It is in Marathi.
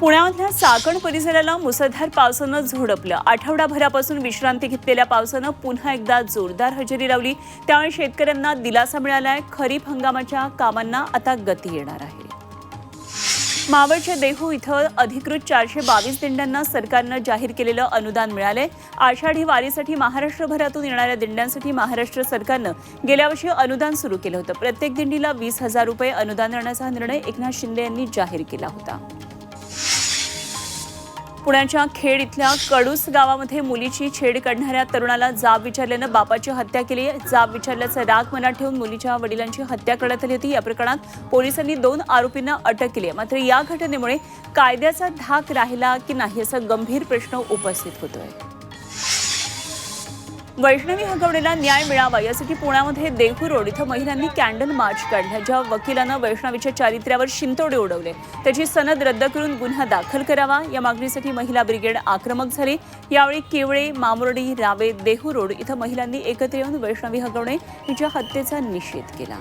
पुण्यामधल्या चाकण परिसराला मुसळधार पावसानं झोडपलं. आठवडाभरापासून विश्रांती घेतलेल्या पावसानं पुन्हा एकदा जोरदार हजेरी लावली. त्यामुळे शेतकऱ्यांना दिलासा मिळालाय. खरीप हंगामाच्या कामांना आता गती येणार आहे. मावळच्या देहू इथं अधिकृत चारशे बावीस दिंड्यांना सरकारनं जाहीर केलेलं अनुदान मिळालंय. आषाढी वारीसाठी महाराष्ट्रभरातून येणाऱ्या दिंड्यांसाठी महाराष्ट्र सरकारनं गेल्या वर्षी अनुदान सुरू केलं होतं. प्रत्येक दिंडीला वीस हजार रुपये अनुदान देण्याचा निर्णय एकनाथ शिंदे यांनी जाहीर केला होता. पुण्याच्या खेड इथल्या कडूस गावामध्ये मुलीची छेड काढणाऱ्या तरुणाला जाब विचारल्यानं बापाची हत्या केली. जाब विचारल्याचा राग मनात ठेवून मुलीच्या वडिलांची हत्या करण्यात आली होती. या प्रकरणात पोलिसांनी दोन आरोपींना अटक केली आहे. मात्र या घटनेमुळे कायद्याचा धाक राहिला की नाही असा गंभीर प्रश्न उपस्थित होतोय. वैष्णवी हगवडेला न्याय मिळावा यासाठी पुण्यामध्ये देहू रोड इथं महिलांनी कॅन्डल मार्च काढला ज्या वकिलानं वैष्णवीच्या चारित्र्यावर शिंतोडे उडवले. त्याची सनद रद्द करून गुन्हा दाखल करावा. या मागणीसाठी महिला ब्रिगेड आक्रमक झाली. यावेळी केवळे मामुर्डी रावे देहू रोड इथं महिलांनी एकत्र येऊन वैष्णवी हगवणे हिच्या हत्येचा निषेध केला.